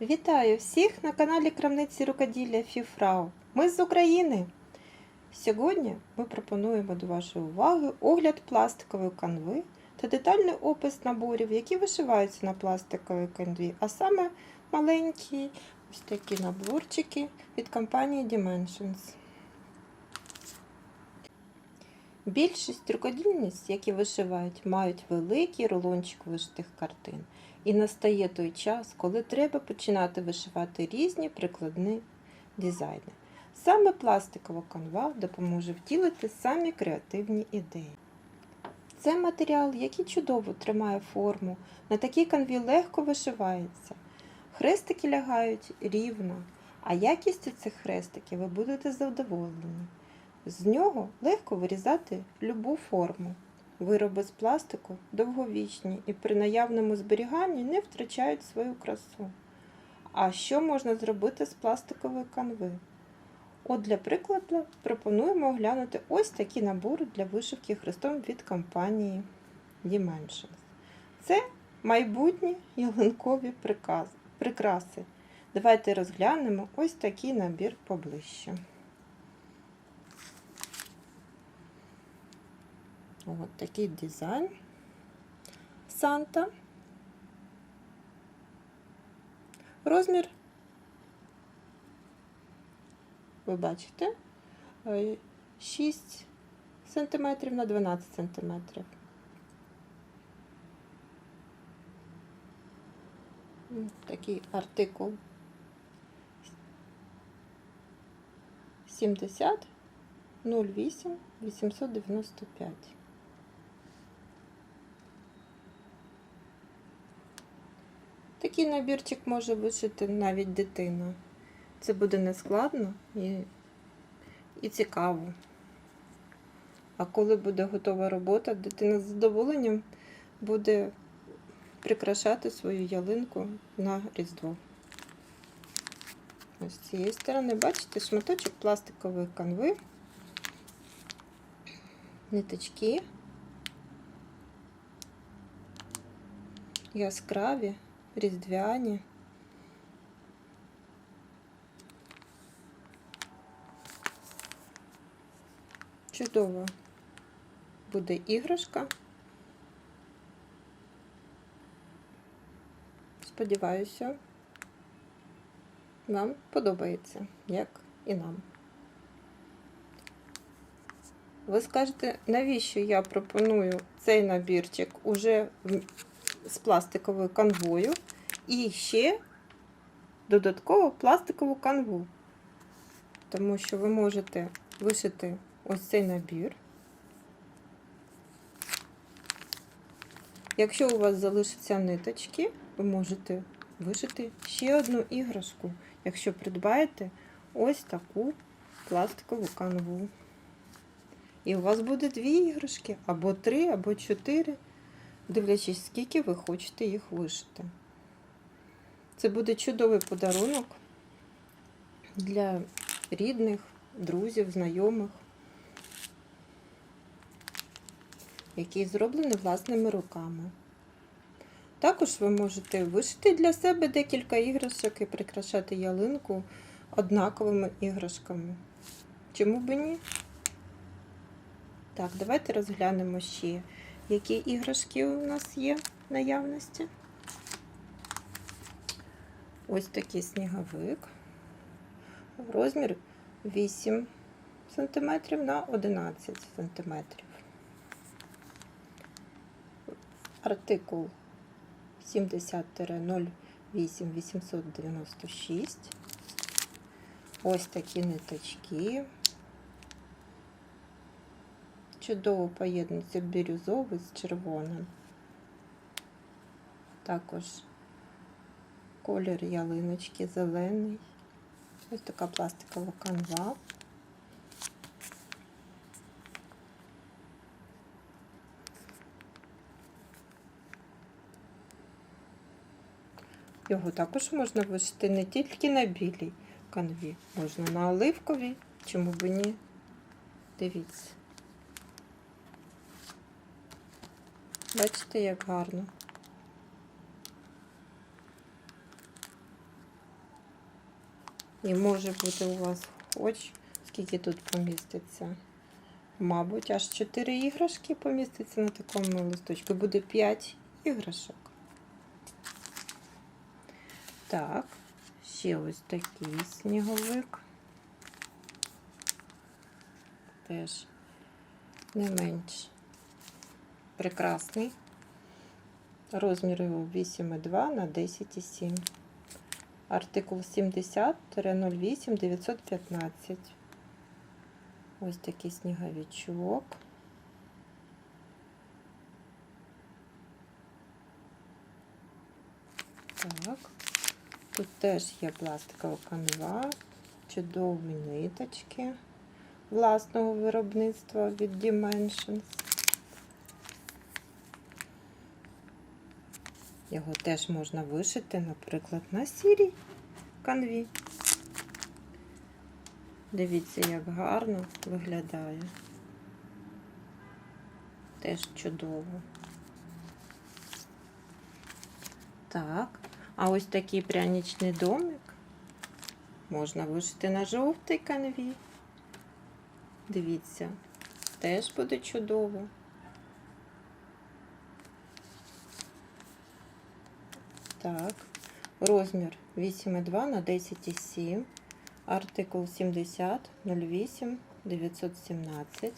Вітаю всіх на каналі Крамниці рукоділля Фіфрау. Ми з України. Сьогодні ми пропонуємо до вашої уваги огляд пластикової канви та детальний опис наборів, які вишиваються на пластиковій канві, а саме маленькі ось такі наборчики від компанії Dimensions. Більшість рукодільниць, які вишивають, мають великий рулончик вишитих картин. І настає той час, коли треба починати вишивати різні прикладні дизайни. Саме пластикова канва допоможе втілити самі креативні ідеї. Це матеріал, який чудово тримає форму, на такій канві легко вишивається. Хрестики лягають рівно, а якістю цих хрестиків ви будете задоволені. З нього легко вирізати любу форму. Вироби з пластику довговічні і при наявному зберіганні не втрачають свою красу. А що можна зробити з пластикової канви? От для прикладу пропонуємо оглянути ось такі набори для вишивки хрестом від компанії Dimensions. Це майбутні ялинкові прикраси. Давайте розглянемо ось такий набір поближче. От такий дизайн Санта. Розмір, ви бачите, 6 см на 12 см. Такий артикул 70 08 895. Такий набірчик може вишити навіть дитина. Це буде нескладно і, і цікаво. А коли буде готова робота, дитина з задоволенням буде прикрашати свою ялинку на Різдво. Ось з цієї сторони, бачите, шматочок пластикової канви, ниточки, яскраві різдвяні. Чудово буде іграшка. Сподіваюся, вам подобається, як і нам. Ви скажете, навіщо я пропоную цей набірчик уже з пластиковою канвою і ще додатково пластикову канву, тому що ви можете вишити ось цей набір. Якщо у вас залишаться ниточки, ви можете вишити ще одну іграшку, якщо придбаєте ось таку пластикову канву. І у вас буде дві іграшки, або три, або чотири дивлячись, скільки ви хочете їх вишити. Це буде чудовий подарунок для рідних, друзів, знайомих, який зроблений власними руками. Також ви можете вишити для себе декілька іграшок і прикрашати ялинку однаковими іграшками. Чому б ні? Так, давайте розглянемо ще які іграшки у нас є в наявності. Ось такий сніговик. Розмір 8 см на 11 см. Артикул 70-08 896. Ось такі ниточки. Чудово поєднується бірюзовий з червоним. Також колір ялиночки зелений. Ось така пластикова канва. Його також можна вишити не тільки на білій канві, можна на оливковій, чому б ні. Дивіться. Бачите, як гарно. І може бути у вас хоч скільки тут поміститься. Мабуть, аж 4 іграшки поміститься на такому листочку. Буде 5 іграшок. Так, ще ось такий сніговик. Теж не менш прекрасний. Розмір його 8,2 на 10,7. Артикул 70-08 915. Ось такий сніговичок. Так. Тут теж є пластикова канва, чудові ниточки власного виробництва від Dimensions. Його теж можна вишити, наприклад, на сірій канві. Дивіться, як гарно виглядає. Теж чудово. Так, а ось такий пряничний домик можна вишити на жовтій канві. Дивіться, теж буде чудово. Так, розмір 8,2 на 10,7, артикул 70 08 917.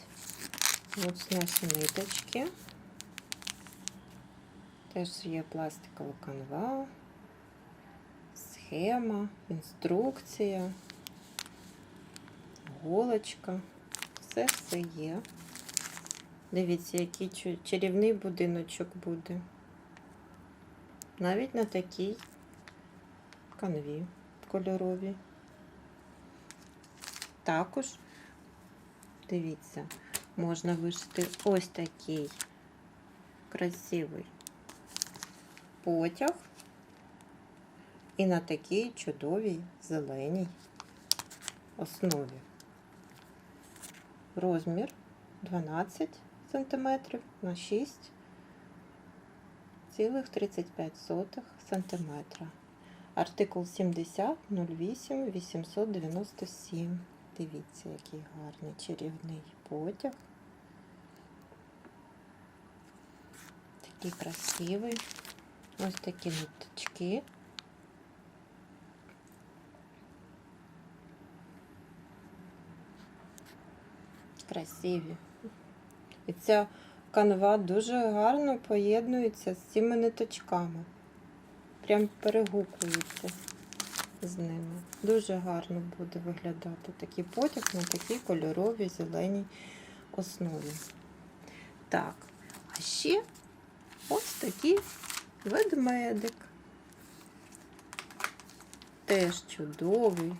Ось наші ниточки. Теж є пластикова канва, схема, інструкція, голочка. Все все є. Дивіться, який чарівний будиночок буде. Навіть на такій канві кольоровій. Також, дивіться, можна вишити ось такий красивий потяг і на такій чудовій зеленій основі. Розмір 12 см на 6 цілих 35 сантиметра. Артикул 70 08 897. Дивіться, який гарний чарівний потяг. Такий красивий. Ось такі ниточки. Красиві. І ця канва дуже гарно поєднується з цими ниточками. Прям перегукується з ними. Дуже гарно буде виглядати такий потяг на такій кольоровій зеленій основі. Так, а ще ось такий ведмедик. Теж чудовий,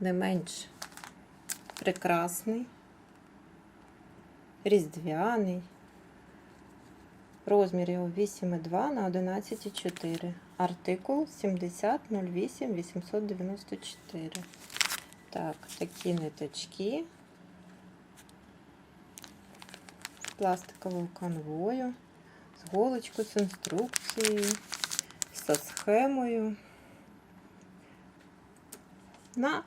не менш прекрасний, різдвяний. Розмір його 8,2 на 11,4. Артикул 70 08 894. Так, такі ниточки. З пластиковою канвою, з голочкою, з інструкцією, зі схемою. На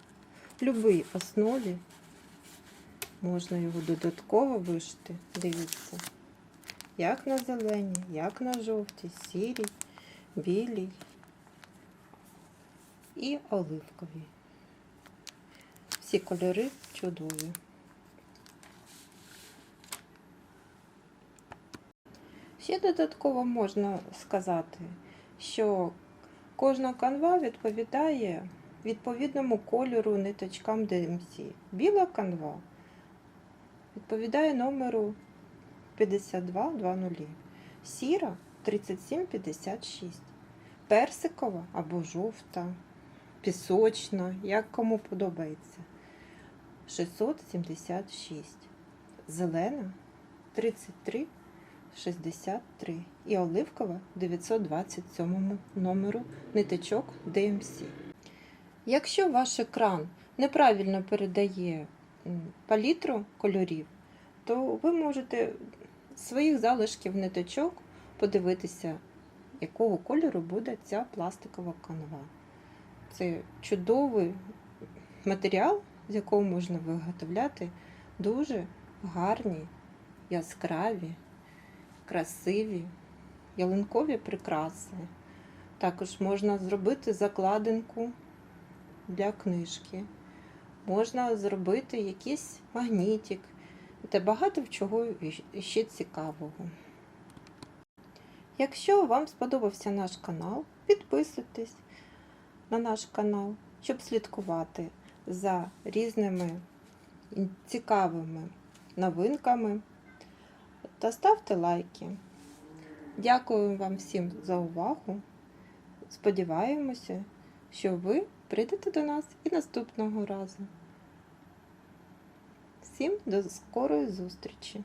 будь-якій основі можна його додатково вишити. Дивіться. Як на зеленій, як на жовтій, сірій, білій і оливковій. Всі кольори чудові. Ще додатково можна сказати, що кожна канва відповідає відповідному кольору ниточкам DMC. Біла канва відповідає номеру 5220. Сіра 3756. Персикова або жовта, пісочна, як кому подобається. 676. Зелена 33 63 і оливкова 927 номеру ниточок DMC. Якщо ваш екран неправильно передає палітру кольорів, то ви можете з своїх залишків ниточок подивитися, якого кольору буде ця пластикова канва. це чудовий матеріал, з якого можна виготовляти дуже гарні, яскраві, красиві ялинкові прикраси. Також можна зробити закладинку для книжки. Можна зробити якийсь магнітик та багато чого ще цікавого. Якщо вам сподобався наш канал, підписуйтесь на наш канал, щоб слідкувати за різними цікавими новинками та ставте лайки. Дякую вам всім за увагу. Сподіваємося, що ви прийдете до нас і наступного разу. Всім до скорої зустрічі!